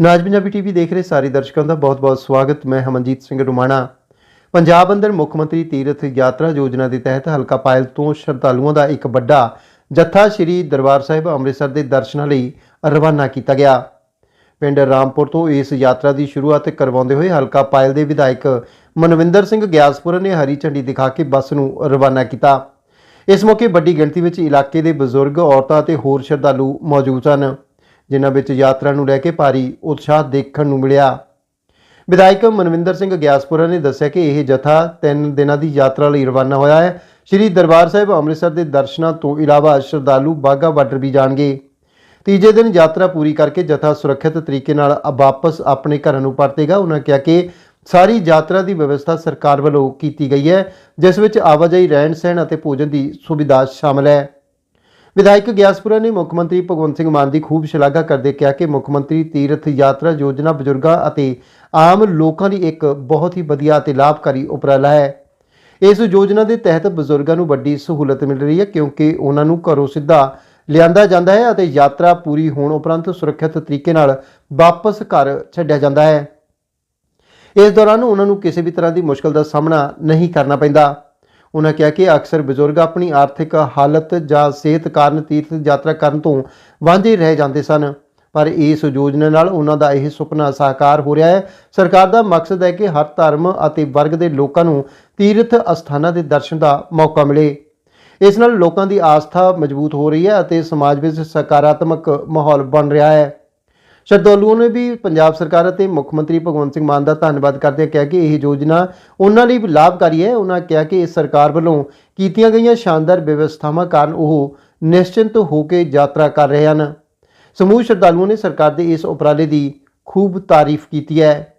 ਨਾਜ Punjabi TV ਦੇਖ ਰਹੇ ਸਾਰੇ ਦਰਸ਼ਕਾਂ ਦਾ ਬਹੁਤ-ਬਹੁਤ ਸਵਾਗਤ। ਮੈਂ ਹਮਨਜੀਤ ਸਿੰਘ ਰੁਮਾਣਾ। ਪੰਜਾਬ ਅੰਦਰ ਮੁੱਖ ਮੰਤਰੀ ਤੀਰਥ ਯਾਤਰਾ ਯੋਜਨਾ ਦੇ ਤਹਿਤ ਹਲਕਾ ਪਾਇਲ ਤੋਂ ਸ਼ਰਧਾਲੂਆਂ ਦਾ ਇੱਕ ਵੱਡਾ ਜੱਥਾ ਸ੍ਰੀ ਦਰਬਾਰ ਸਾਹਿਬ ਅੰਮ੍ਰਿਤਸਰ ਦੇ ਦਰਸ਼ਨਾਂ ਲਈ ਰਵਾਨਾ ਕੀਤਾ ਗਿਆ। ਪਿੰਡ ਰਾਮਪੁਰ ਤੋਂ ਇਸ ਯਾਤਰਾ ਦੀ ਸ਼ੁਰੂਆਤ ਕਰਵਾਉਂਦੇ ਹੋਏ ਹਲਕਾ ਪਾਇਲ ਦੇ ਵਿਧਾਇਕ ਮਨਵਿੰਦਰ ਸਿੰਘ ਗਿਆਸਪੁਰ ਨੇ ਹਰੀ ਝੰਡੀ ਦਿਖਾ ਕੇ ਬੱਸ ਨੂੰ ਰਵਾਨਾ ਕੀਤਾ। ਇਸ ਮੌਕੇ ਵੱਡੀ ਗਿਣਤੀ ਵਿੱਚ ਇਲਾਕੇ ਦੇ ਬਜ਼ੁਰਗ, ਔਰਤਾਂ ਅਤੇ ਹੋਰ ਸ਼ਰਧਾਲੂ ਮੌਜੂਦ ਸਨ। ਜਿਨ੍ਹਾਂ ਵਿੱਚ ਯਾਤਰਾ ਨੂੰ ਲੈ ਕੇ ਭਾਰੀ ਉਤਸ਼ਾਹ ਦੇਖਣ ਨੂੰ ਮਿਲਿਆ। ਵਿਧਾਇਕ ਮਨਵਿੰਦਰ ਸਿੰਘ ਗਿਆਸਪੁਰਾ ਨੇ ਦੱਸਿਆ ਕਿ ਇਹ ਜਥਾ 3 ਦਿਨਾਂ ਦੀ ਯਾਤਰਾ ਲਈ ਰਵਾਨਾ ਹੋਇਆ ਹੈ। ਸ੍ਰੀ ਦਰਬਾਰ ਸਾਹਿਬ ਅੰਮ੍ਰਿਤਸਰ ਦੇ ਦਰਸ਼ਨਾਂ ਤੋਂ ਇਲਾਵਾ ਸ਼ਰਧਾਲੂ ਬਾਗਾ ਬਾਰਡਰ ਵੀ ਜਾਣਗੇ। ਤੀਜੇ ਦਿਨ ਯਾਤਰਾ ਪੂਰੀ ਕਰਕੇ ਜਥਾ ਸੁਰੱਖਿਅਤ ਤਰੀਕੇ ਨਾਲ ਵਾਪਸ ਆਪਣੇ ਘਰਾਂ ਨੂੰ ਪਰਤੇਗਾ। ਉਹਨਾਂ ਕਿਹਾ ਕਿ ਸਾਰੀ ਯਾਤਰਾ ਦੀ ਵਿਵਸਥਾ ਸਰਕਾਰ ਵੱਲੋਂ ਕੀਤੀ ਗਈ ਹੈ, ਜਿਸ ਵਿੱਚ ਆਵਾਜਾਈ ਰਹਿਣ ਸਹਿਣ ਅਤੇ ਭੋਜਨ ਦੀ ਸੁਵਿਧਾ ਸ਼ਾਮਲ ਹੈ। ਵਿਧਾਇਕ ਗਿਆਸਪੁਰਾ ਨੇ ਮੁੱਖ ਮੰਤਰੀ ਭਗਵੰਤ ਸਿੰਘ ਮਾਨ ਦੀ ਖੂਬ ਸ਼ਲਾਘਾ ਕਰਦੇ ਕਿਹਾ ਕਿ ਮੁੱਖ ਮੰਤਰੀ ਤੀਰਥ ਯਾਤਰਾ ਯੋਜਨਾ ਬਜ਼ੁਰਗਾਂ ਅਤੇ ਆਮ ਲੋਕਾਂ ਲਈ ਇੱਕ ਬਹੁਤ ਹੀ ਵਧੀਆ ਅਤੇ ਲਾਭਕਾਰੀ ਉਪਰਾਲਾ ਹੈ। ਇਸ ਯੋਜਨਾ ਦੇ ਤਹਿਤ ਬਜ਼ੁਰਗਾਂ ਨੂੰ ਵੱਡੀ ਸਹੂਲਤ ਮਿਲ ਰਹੀ ਹੈ ਕਿਉਂਕਿ ਉਹਨਾਂ ਨੂੰ ਘਰੋਂ ਸਿੱਧਾ ਲਿਆਂਦਾ ਜਾਂਦਾ ਹੈ ਅਤੇ ਯਾਤਰਾ ਪੂਰੀ ਹੋਣ ਉਪਰੰਤ ਸੁਰੱਖਿਅਤ ਤਰੀਕੇ ਨਾਲ ਵਾਪਸ ਘਰ ਛੱਡਿਆ ਜਾਂਦਾ ਹੈ। ਇਸ ਦੌਰਾਨ ਉਹਨਾਂ ਨੂੰ ਕਿਸੇ ਵੀ ਤਰ੍ਹਾਂ ਦੀ ਮੁਸ਼ਕਲ ਦਾ ਸਾਹਮਣਾ ਨਹੀਂ ਕਰਨਾ ਪੈਂਦਾ। ਉਹਨਾਂ ਕਿਹਾ ਕਿ ਅਕਸਰ ਬਜ਼ੁਰਗ ਆਪਣੀ ਆਰਥਿਕ ਹਾਲਤ ਜਾਂ ਸਿਹਤ ਕਾਰਨ ਤੀਰਥ ਯਾਤਰਾ ਕਰਨ ਤੋਂ ਵਾਂਝੇ ਰਹਿ ਜਾਂਦੇ ਸਨ। ਪਰ ਇਸ ਯੋਜਨਾ ਨਾਲ ਉਹਨਾਂ ਦਾ ਇਹ ਸੁਪਨਾ ਸਾਕਾਰ ਹੋ ਰਿਹਾ ਹੈ। ਸਰਕਾਰ ਦਾ ਮਕਸਦ ਹੈ ਕਿ ਹਰ ਧਰਮ ਅਤੇ ਵਰਗ ਦੇ ਲੋਕਾਂ ਨੂੰ ਤੀਰਥ ਅਸਥਾਨਾਂ ਦੇ ਦਰਸ਼ਨ ਦਾ ਮੌਕਾ ਮਿਲੇ। ਇਸ ਨਾਲ ਲੋਕਾਂ ਦੀ ਆਸਥਾ ਮਜ਼ਬੂਤ ਹੋ ਰਹੀ ਹੈ ਅਤੇ ਸਮਾਜ ਵਿੱਚ ਸਕਾਰਾਤਮਕ ਮਾਹੌਲ ਬਣ ਰਿਹਾ ਹੈ। ਸ਼ਰਧਾਲੂਆਂ ਨੇ ਵੀ ਪੰਜਾਬ ਸਰਕਾਰ ਅਤੇ ਮੁੱਖ ਮੰਤਰੀ ਭਗਵੰਤ ਸਿੰਘ ਮਾਨ ਦਾ ਧੰਨਵਾਦ ਕਰਦੇ ਕਿਹਾ ਕਿ ਇਹ ਯੋਜਨਾ ਉਹਨਾਂ ਲਈ ਵੀ ਲਾਭਕਾਰੀ ਹੈ। ਉਹਨਾਂ ਕਿਹਾ ਕਿ ਇਸ ਸਰਕਾਰ ਵੱਲੋਂ ਕੀਤੀਆਂ ਗਈਆਂ ਸ਼ਾਨਦਾਰ ਵਿਵਸਥਾਵਾਂ ਕਾਰਨ ਉਹ ਨਿਸ਼ਚਿੰਤ ਹੋ ਕੇ ਯਾਤਰਾ ਕਰ ਰਹੇ ਹਨ। ਸਮੂਹ ਸ਼ਰਧਾਲੂਆਂ ਨੇ ਸਰਕਾਰ ਦੇ ਇਸ ਉਪਰਾਲੇ ਦੀ ਖੂਬ ਤਾਰੀਫ ਕੀਤੀ ਹੈ।